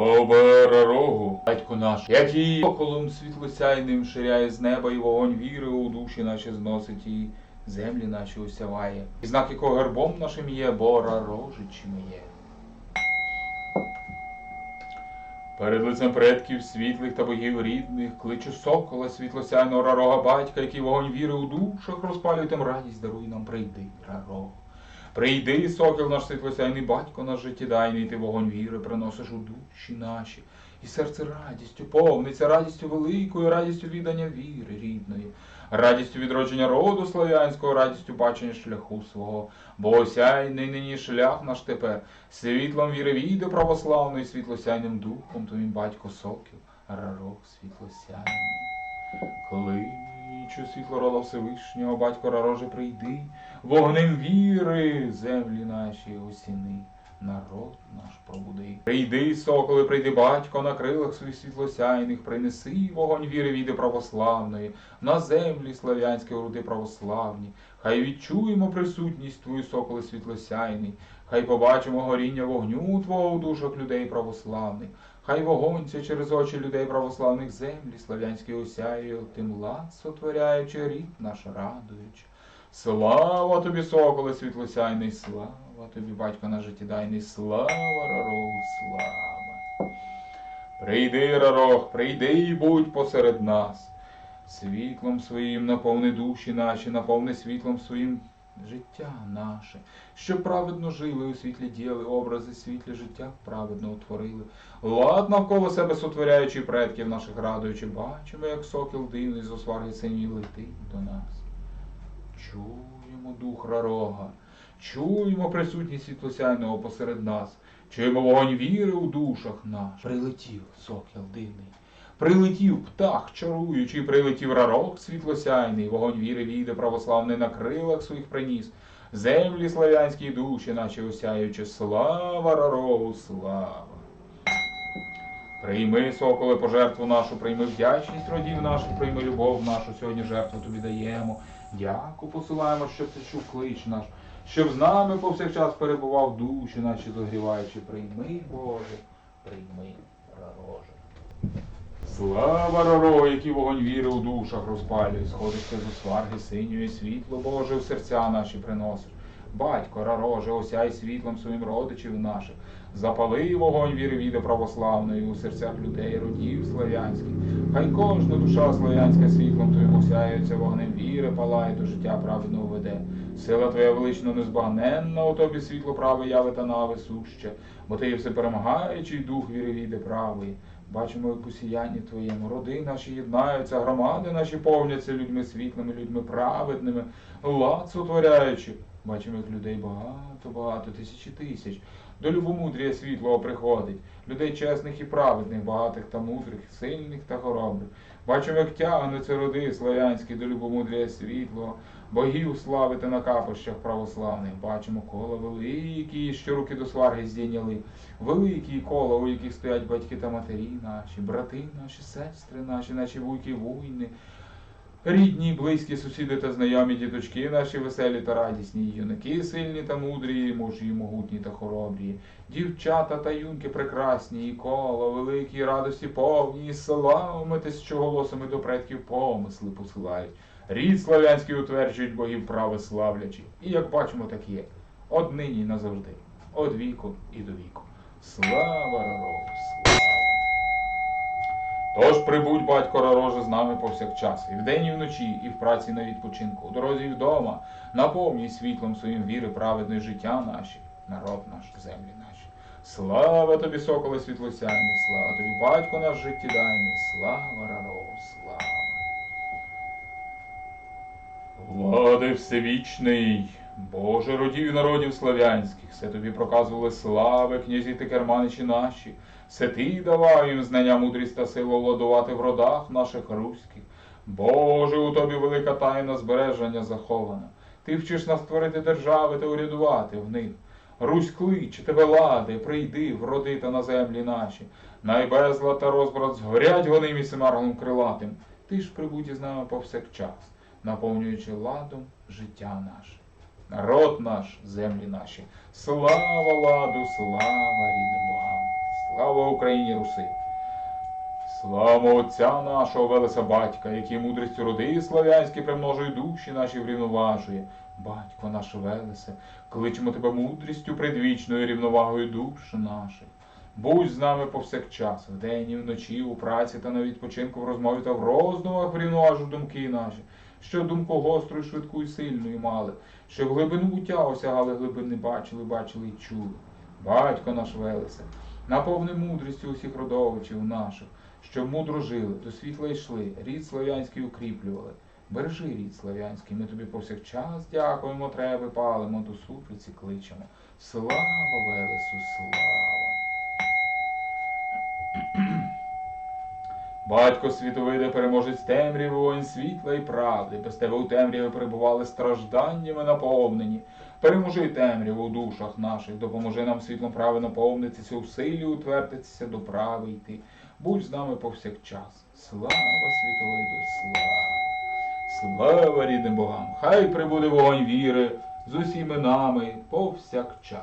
Обера рогу, батько наш, який околом світлосяйним ширяє з неба і вогонь віри у душі наші зносить і землі наші осяває. І знак якого гербом нашим є, бора рожичим є. Перед лицем предків світлих та богів рідних, кличу сокола, світлосяйного рарога батька, який вогонь віри у душах розпалює тим радість, даруй нам прийди, рарог. Прийди, сокіл наш світлосяйний батько наш життєдайний, ти вогонь віри приносиш у душі наші, і серце радістю повниться, радістю великою, радістю віддання віри рідної, радістю відродження роду славянського, радістю бачення шляху свого, бо осяйний нині шлях наш тепер, світлом віри віде православної, світлосяйним духом твоїм батько сокіл, рарок світлосяйний. Кличу світло рода Всевишнього, батько рароже прийди, вогнем віри землі наші осіни, народ наш пробуди. Прийди, соколи, прийди, батько, на крилах своїх світлосяйних, принеси вогонь віри віди православної, на землі славянські груди православні. Хай відчуємо присутність Твою, соколи світлосяйний, хай побачимо горіння вогню Твого у душах людей православних. Хай вогонь це через очі людей православних землі славянські осяє, тим лад сотворяючи, рід наш радуючи. Слава тобі, соколе світлосяйний, слава тобі, батько наш життєдайний, слава раров, слава. Прийди, рарох, прийди і будь посеред нас. Світлом своїм наповни душі наші, наповни світлом своїм життя наше, щоб праведно жили у світлі діяли, образи світлі життя праведно утворили. Лад навколо себе сотворяючи предків наших радуючи, бачимо, як сокіл дивний з осварги синій летить до нас. Чуємо дух рарога, чуємо присутність світлосяйного посеред нас, чуємо вогонь віри у душах наш. Прилетів сокіл дивний. Прилетів птах чаруючий, прилетів рарок світлосяйний, вогонь віри війде православний на крилах своїх приніс. Землі славянські душі, наче осяючи, слава рарогу, слава. Прийми, соколе, пожертву нашу, прийми вдячність родів наших, прийми любов нашу, сьогодні жертву тобі даємо. Дяку посилаємо, щоб ти чув клич наш, щоб з нами повсякчас перебував душі наші зогріваючи. Прийми, Боже, прийми, рароже. Слава Ророго, який вогонь віри у душах розпалює, сходиться з осварги синьої світло Боже в серця наші приносиш. Батько, рароже, осяй світлом своїм родичів наших. Запали вогонь віри віди православної у серцях людей, родів славянських. Хай кожна душа славянська світлом твоїм осяється вогнем віри, палає до життя праведного веде. Сила твоя велично незбагненна, у тобі світло праве яви та нави суще, бо ти є всеперемагаючий дух віри віди правої. Бачимо, у сіянні твоєму роди наші єднаються, громади наші повняться людьми світлими, людьми праведними, лад сотворяючи. Бачимо, як людей багато, багато, тисячі тисяч. До любомудрія світлого приходить, людей чесних і праведних, багатих та мудрих, сильних та хоробрих. Бачимо, як тягнуться роди славянські до любомудрія світлого, богів славити на капищах православних. Бачимо кола великі, що руки до сварги здійняли. Великі кола, у яких стоять батьки та матері наші, брати наші, сестри наші, наші вуйки вуйни. Рідні, близькі, сусіди та знайомі діточки наші веселі та радісні, юнаки сильні та мудрі, мужі могутні та хоробрі, дівчата та юнки прекрасні, і коло, великі, радості повні, і славитись, що голосами до предків помисли посилають. Рід славянський утверджують богів прави славлячі. І як бачимо, так є. Однині назавжди, од віку і до віку. Слава слава! Тож прибудь, батько Рароже, з нами повсякчас, і вдень, і вночі, і в праці на відпочинку, у дорозі і вдома, наповнюй світлом своїм віри праведної життя наші, народ наш, землі наші. Слава тобі, соколе світлосяйний, слава тобі, батько наш життєдайний, слава Рарогу, слава. Влади всевічний, Боже родів народів славянських, все тобі проказували слави, князі та керманичі наші, все ти давав їм знання, мудрість та силу владувати в родах наших руських. Боже, у тобі велика тайна збереження захована. Ти вчиш нас творити держави та урядувати в них. Русь кличе тебе лади, прийди в роди та на землі наші. Найбезлад та розбрат згорять гоним і крилатим. Ти ж прибудь із нами повсякчас наповнюючи ладом життя наше. Народ наш, землі наші, слава ладу, слава рідним богам. Слава Україні Руси! Слава Отця нашого Велеса Батька, який мудрістю роди слав'янські примножує душі наші врівноважує. Батько наш Велесе, кличемо тебе мудрістю предвічною рівновагою душ наших. Будь з нами повсякчас, вдень і вночі, у праці та на відпочинку, в розмові та в роздумах врівноважу думки наші, що думку гостру, швидку і сильну і мали, що в глибину буття осягали глибини, бачили, бачили і чули. Батько наш Велесе, наповни мудрістю усіх родовичів наших, щоб мудро жили, до світла йшли, рід слав'янський укріплювали. Бережи рід слав'янський, ми тобі повсякчас дякуємо, треби палимо, до суприці кличемо. Слава Велесу, слава! Батько світовиде переможець темряви, воїн світла і правди. Без тебе у темряві перебували стражданнями наповнені. Переможи темряву у душах наших, допоможи нам світлом прави наповнитися, у силі утвердитися до прави йти. Будь з нами повсякчас. Слава світовиду, слава! Слава рідним богам! Хай прибуде вогонь віри з усіми нами повсякчас.